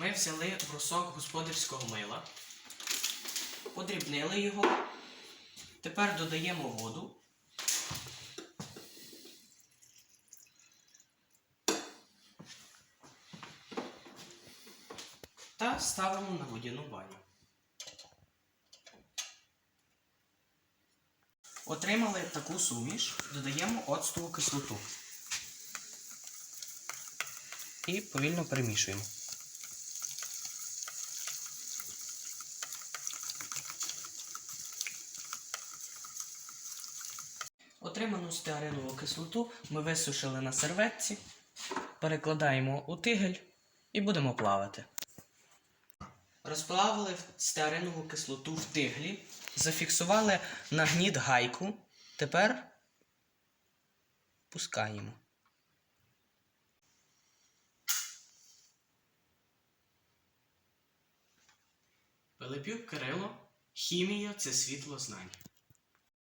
Ми взяли брусок господарського мила, подрібнили його. Тепер додаємо воду. Та ставимо на водяну баню. Отримали таку суміш, додаємо оцтову кислоту. І повільно перемішуємо. Отриману стеаринову кислоту ми висушили на серветці, перекладаємо у тигель і будемо плавати. Розплавили стеаринову кислоту в тиглі, зафіксували на гніт гайку. Тепер пускаємо. Пилипюк Кирило. Хімія це світло знань.